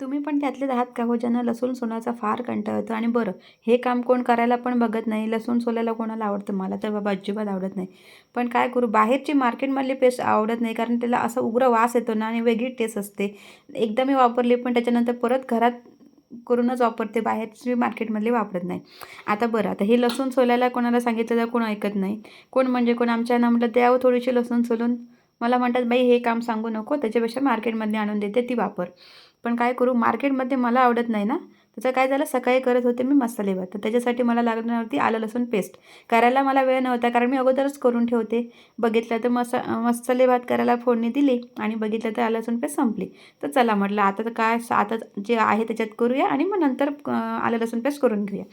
तुम्ही पण त्यातलेच आहात का हो ज्यांना लसूण सोलायचा फार कंटाळा येतो. आणि बरं हे काम कोण करायला पण बघत नाही. लसूण सोलायला कोणाला आवडतं? मला तर बाबा अजिबात आवडत नाही. पण काय करू? बाहेरची मार्केटमधली पेस्ट आवडत नाही कारण त्याला असं उग्र वास येतो ना आणि वेगळी टेस्ट असते. एकदा मी वापरली पण त्याच्यानंतर परत घरात करूनच वापरते. बाहेरची मार्केटमधली वापरत नाही. आता बरं आता हे लसूण सोलायला कोणाला सांगितलं तर कोण ऐकत नाही. कोण म्हणजे कोण? आमच्या ना म्हटलं द्यावं थोडीशी लसूण सोलून. मला म्हणतात बाई हे काम सांगू नको. त्याच्यापेक्षा मार्केटमधली आणून देते ती वापर. पण काय करू? मार्केटमध्ये मला आवडत नाही ना. त्याचं काय झालं? सकाळी करत होते मी मसाले भात तर त्याच्यासाठी मला लागणार होती आलं लसूण पेस्ट करायला मला वेळ नव्हता कारण मी अगोदरच करून ठेवते. बघितलं तर मसा मसाले भात करायला फोडणी दिली आणि बघितलं तर आलं लसूण पेस्ट संपली. तर चला म्हटलं आता तर काय आता जे आहे त्याच्यात करूया आणि मग नंतर आलं लसूण पेस्ट करून घेऊया.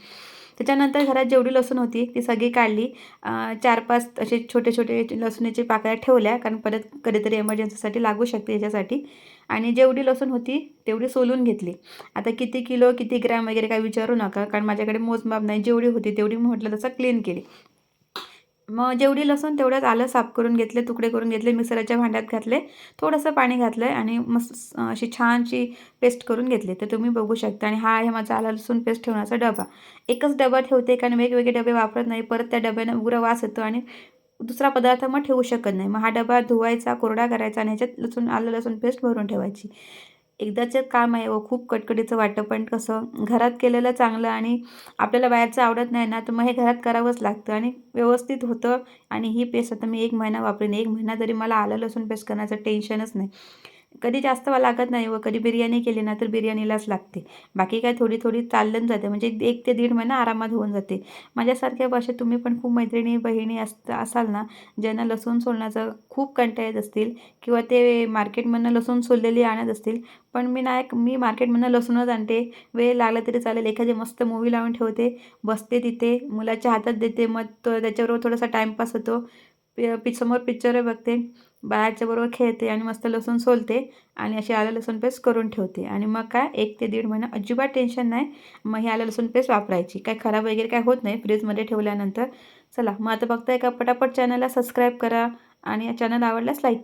त्याच्यानंतर घरात जेवढी लसूण होती ती सगळी काढली. चार पाच असे छोटे छोटे लसणीचे पाकळ्या ठेवल्या कारण परत कधीतरी एमर्जन्सीसाठी लागू शकते याच्यासाठी. आणि जेवढी लसूण होती तेवढी सोलून घेतली. आता किती किलो किती ग्रॅम वगैरे काय विचारू नका कारण माझ्याकडे मोजमाप नाही. जेवढी होती तेवढी म्हटलं तसं क्लीन केली. मग जेवढी लसूण तेवढ्याच आलं साफ करून घेतले तुकडे करून घेतले मिक्सराच्या भांड्यात घातले थोडंसं पाणी घातलं आहे आणि मस्त अशी छानशी पेस्ट करून घेतली. तर तुम्ही बघू शकता आणि हा आहे माझा आलं लसूण पेस्ट ठेवण्याचा डबा. एकच डबा ठेवते कारण वेगवेगळे डबे वापरत नाही परत त्या डब्यानं उग्र वास येतो आणि दुसरा पदार्थ मग ठेवू शकत नाही. मग हा डबा धुवायचा कोरडा करायचा आणि ह्याच्यात लसूण आलं लसूण पेस्ट भरून ठेवायची. एकदाचं काम आहे व खूप कटकटीचं वाटतं पण कसं घरात केलेलं चांगलं आणि आपल्याला बाहेरचं आवडत नाही ना तर मग हे घरात करावंच लागतं आणि व्यवस्थित होतं आणि ही पेस्ट आता मी एक महिना वापरेन. एक महिना तरी मला आलं लसूण पेस्ट करण्याचं टेन्शनच नाही. कधी जास्त लागत नाही व कधी बिर्याणी केली ना तर बिर्याणीलाच लागते. बाकी काय थोडी थोडी चाललं जाते. म्हणजे एक ते दीड महिना आरामात होऊन जाते. माझ्यासारख्या भाषेत तुम्ही पण खूप मैत्रिणी बहिणी अस असाल ना ज्यांना लसूण सोलण्याचा खूप कंटाळ येत असतील किंवा ते मार्केटमधनं लसूण सोललेली आणत असतील पण मी नाही मी मार्केटमधनं लसूणच आणते. वेळ लागला तरी चालेल. एखादी मस्त मूवी लावून ठेवते. बसते तिथे. मुलाच्या हातात देते. मग तो त्याच्याबरोबर थोडासा टाईमपास होतो. पि समोर पिक्चर बघते. बाळाच्याबरोबर खेळते आणि मस्त लसूण सोलते आणि अशी आलं लसूण पेस्ट करून ठेवते. आणि मग काय एक ते दीड महिना अजिबात टेन्शन नाही. मग ही आलं लसूण पेस्ट वापरायची. काय खराब वगैरे काय होत नाही फ्रीजमध्ये ठेवल्यानंतर. चला मग आता बघताय का पटापट चॅनलला सबस्क्राईब करा आणि चॅनल आवडल्यास लाईक करा.